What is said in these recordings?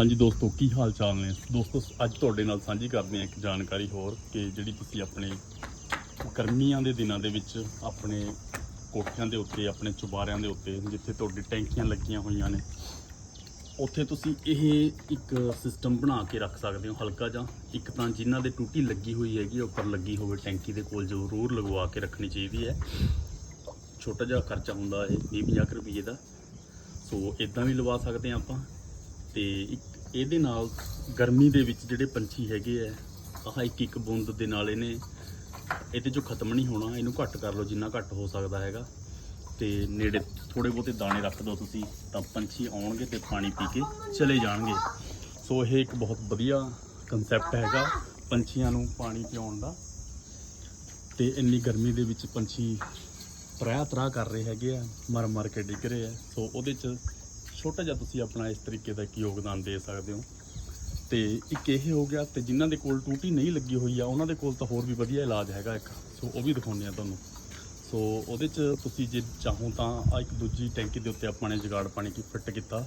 ਹਾਂਜੀ ਦੋਸਤੋ, ਕੀ ਹਾਲ ਚਾਲ ਨੇ? ਦੋਸਤੋ, ਅੱਜ ਤੁਹਾਡੇ ਨਾਲ ਸਾਂਝੀ ਕਰਦੇ ਹਾਂ ਇੱਕ ਜਾਣਕਾਰੀ ਹੋਰ ਕਿ ਜਿਹੜੀ ਤੁਸੀਂ ਆਪਣੇ ਗਰਮੀਆਂ ਦੇ ਦਿਨਾਂ ਦੇ ਵਿੱਚ ਆਪਣੇ ਕੋਠਿਆਂ ਦੇ ਉੱਤੇ, ਆਪਣੇ ਚੁਬਾਰਿਆਂ ਦੇ ਉੱਤੇ, ਜਿੱਥੇ ਤੁਹਾਡੀ ਟੈਂਕੀਆਂ ਲੱਗੀਆਂ ਹੋਈਆਂ ਨੇ, ਉੱਥੇ ਤੁਸੀਂ ਇਹ ਇੱਕ ਸਿਸਟਮ ਬਣਾ ਕੇ ਰੱਖ ਸਕਦੇ ਹੋ ਹਲਕਾ ਜਾਂ ਇੱਕ ਤਾਂ ਜਿਨ੍ਹਾਂ ਦੇ ਟੂਟੀ ਲੱਗੀ ਹੋਈ ਹੈਗੀ, ਉੱਪਰ ਲੱਗੀ ਹੋਵੇ ਟੈਂਕੀ ਦੇ ਕੋਲ, ਜ਼ਰੂਰ ਲਗਵਾ ਕੇ ਰੱਖਣੀ ਚਾਹੀਦੀ ਹੈ। ਛੋਟਾ ਜਿਹਾ ਖਰਚਾ ਹੁੰਦਾ ਇਹ 20-50 ਰੁਪਏ ਦਾ। ਸੋ ਇਦਾਂ ਵੀ ਲਵਾ ਸਕਦੇ ਹਾਂ ਆਪਾਂ। ਤੇ ਇੱਕ ਇਹਦੇ ਨਾਲ ਗਰਮੀ ਦੇ ਵਿੱਚ ਜਿਹੜੇ ਪੰਛੀ ਹੈਗੇ ਆ, ਆਹ ਇੱਕ ਇੱਕ ਬੂੰਦ ਦੇ ਨਾਲ ਇਹਨੇ ਇਹਦੇ ਚੋਂ ਖਤਮ ਨਹੀਂ ਹੋਣਾ, ਇਹਨੂੰ ਘੱਟ ਕਰ ਲਓ, ਜਿੰਨਾ ਘੱਟ ਹੋ ਸਕਦਾ ਹੈਗਾ। ਤੇ ਨੇੜੇ ਥੋੜੇ ਬਹੁਤੇ ਦਾਣੇ ਰੱਖ ਦਿਓ ਤੁਸੀਂ, ਤਾਂ ਪੰਛੀ ਆਉਣਗੇ ਤੇ ਪਾਣੀ ਪੀ ਕੇ ਚਲੇ ਜਾਣਗੇ। ਸੋ ਇਹ ਇੱਕ ਬਹੁਤ ਵਧੀਆ ਕਨਸੈਪਟ ਹੈਗਾ, ਪੰਛੀਆਂ ਨੂੰ ਪਾਣੀ ਪਿਆਉਣ ਦਾ। ਤੇ ਇੰਨੀ ਗਰਮੀ ਦੇ ਵਿੱਚ ਪੰਛੀ ਤਰਾ ਤਰਾ ਕਰ ਰਹੇ ਹੈਗੇ ਆ ਮਰ ਮਰ ਕੇ ਡਿੱਗ ਰਹੇ ਆ। ਸੋ ਉਹਦੇ ਚ ਛੋਟਾ ਜਿਹਾ ਤੁਸੀਂ ਆਪਣਾ ਇਸ ਤਰੀਕੇ ਦਾ ਇੱਕ ਯੋਗਦਾਨ ਦੇ ਸਕਦੇ ਹੋ। ਤੇ ਇੱਕ ਇਹ ਹੋ ਗਿਆ ਤੇ ਜਿਨ੍ਹਾਂ ਦੇ ਕੋਲ ਟੂਟੀ ਨਹੀਂ ਲੱਗੀ ਹੋਈ ਆ, ਉਹਨਾਂ ਦੇ ਕੋਲ ਤਾਂ ਹੋਰ ਵੀ ਵਧੀਆ ਇਲਾਜ ਹੈਗਾ ਇੱਕ। ਸੋ ਉਹ ਵੀ ਦਿਖਾਉਂਦੇ ਆ ਤੁਹਾਨੂੰ। ਸੋ ਉਹਦੇ ਚ ਤੁਸੀਂ ਜੇ ਚਾਹੋ ਤਾਂ ਆ ਇੱਕ ਦੂਜੀ ਟੈਂਕੀ ਦੇ ਉੱਤੇ ਆਪਾਂ ਨੇ ਜਗਾੜ ਪਾਣੀ ਕੀ ਫਿੱਟ ਕੀਤਾ।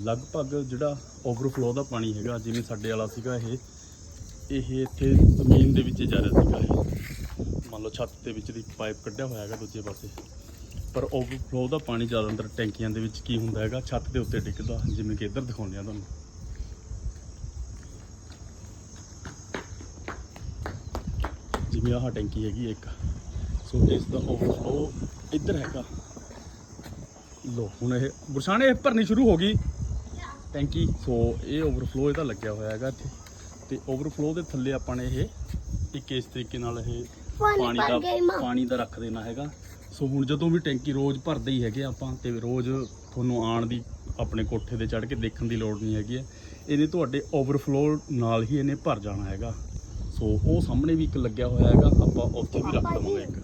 ਲਗਭਗ ਜਿਹੜਾ ਓਵਰਫਲੋ ਦਾ ਪਾਣੀ ਹੈਗਾ, ਜਿਵੇਂ ਸਾਡੇ ਵਾਲਾ ਸੀਗਾ ਇਹ ਇਹ ਇੱਥੇ ਜ਼ਮੀਨ ਦੇ ਵਿੱਚ ਜਾ ਰਿਹਾ ਸੀਗਾ ਇਹ। ਮੰਨ ਲਓ ਛੱਤ ਦੇ ਵਿੱਚ ਦੀ ਪਾਈਪ ਕੱਢਿਆ ਹੋਇਆ ਹੈਗਾ ਦੂਜੇ ਪਾਸੇ। ਪਰ ਓਵਰਫਲੋ ਦਾ ਪਾਣੀ ਜ਼ਿਆਦਾਤਰ ਟੈਂਕੀਆਂ ਦੇ ਵਿੱਚ ਕੀ ਹੁੰਦਾ ਹੈਗਾ? ਛੱਤ ਦੇ ਉੱਤੇ ਡਿੱਗਦਾ ਜਿਵੇਂ ਕਿ ਇੱਧਰ ਦਿਖਾਉਂਦੇ ਆ ਤੁਹਾਨੂੰ। ਜਿਵੇਂ ਆਹ ਟੈਂਕੀ ਹੈਗੀ ਇੱਕ। ਸੋ ਇਸ ਦਾ ਓਵਰਫਲੋ ਇੱਧਰ ਹੈਗਾ। ਲੋ ਹੁਣ ਇਹ ਗੁਰਸ਼ਾਨ ਇਹ ਭਰਨੀ ਸ਼ੁਰੂ ਹੋ ਗਈ। ਟੈਂਕੀ ਸੋ ਇਹ ਓਵਰਫਲੋ ਇਹਦਾ ਲੱਗਿਆ ਹੋਇਆ ਹੈਗਾ ਇੱਥੇ। ਤੇ ਓਵਰਫਲੋ ਦੇ ਥੱਲੇ ਆਪਾਂ ਨੇ ਇਹ ਇੱਕ ਇਸ ਤਰੀਕੇ ਨਾਲ ਇਹ ਪਾਣੀ ਦਾ। ਪਾਣੀ ਦਾ ਰੱਖ ਦੇਣਾ ਹੈਗਾ। ਸੋ ਹੁਣ ਜਦੋਂ ਵੀ ਟੈਂਕੀ ਰੋਜ਼ ਭਰਦੇ ਹੀ ਹੈਗੇ ਆਪਾਂ ਤੇ ਰੋਜ਼ ਤੁਹਾਨੂੰ ਆਣ ਦੀ ਆਪਣੇ ਕੋਠੇ ਤੇ ਚੜ੍ਹ ਕੇ ਦੇਖਣ ਦੀ ਲੋੜ ਨਹੀਂ ਹੈਗੀ ਇਹਨੇ ਤੁਹਾਡੇ ਓਵਰਫਲੋ ਨਾਲ ਹੀ ਇਹਨੇ ਭਰ ਜਾਣਾ ਹੈਗਾ। ਸੋ ਉਹ ਸਾਹਮਣੇ ਵੀ ਇੱਕ ਲੱਗਿਆ ਹੋਇਆ ਹੈਗਾ ਆਪਾਂ ਉੱਥੇ ਵੀ ਰੱਖ ਦਵਾਂਗੇ ਇੱਕ।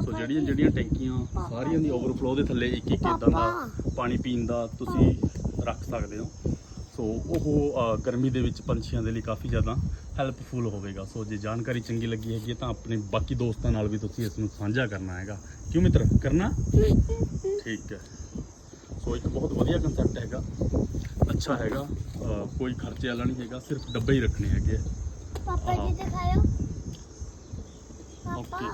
ਸੋ ਜਿਹੜੀਆਂ ਜਿਹੜੀਆਂ ਟੈਂਕੀਆਂ ਸਾਰੀਆਂ ਦੀ ਓਵਰਫਲੋ ਦੇ ਥੱਲੇ ਇੱਕ ਇੱਕ ਇਦਾਂ ਦਾ ਪਾਣੀ ਪੀਣ ਦਾ ਤੁਸੀਂ ਰੱਖ ਸਕਦੇ ਹੋ। ਸੋ ਉਹ ਗਰਮੀ ਦੇ ਵਿੱਚ ਪੰਛੀਆਂ ਦੇ ਲਈ ਕਾਫੀ ਜ਼ਿਆਦਾ ਹੈਲਪਫੁਲ ਹੋਵੇਗਾ। ਸੋ ਜੇ ਜਾਣਕਾਰੀ ਚੰਗੀ ਲੱਗੀ ਹੈਗੀ ਤਾਂ ਆਪਣੇ ਬਾਕੀ ਦੋਸਤਾਂ ਨਾਲ ਵੀ ਤੁਸੀਂ ਇਸ ਨੂੰ ਸਾਂਝਾ ਕਰਨਾ ਹੈਗਾ। ਕਿਉਂ ਮਿੱਤਰ? ਕਰਨਾ? ਠੀਕ ਹੈ। ਸੋ ਇੱਕ ਬਹੁਤ ਵਧੀਆ ਕਨਸੈਪਟ ਹੈਗਾ। ਅੱਛਾ ਹੈਗਾ। ਕੋਈ ਖਰਚੇ ਵਾਲਾ ਨਹੀਂ ਹੈਗਾ ਸਿਰਫ ਡੱਬੇ ਹੀ ਰੱਖਣੇ ਹੈਗੇ। ਪਾਪਾ ਜੀ ਦਿਖਾਓ ਪਾਪਾ।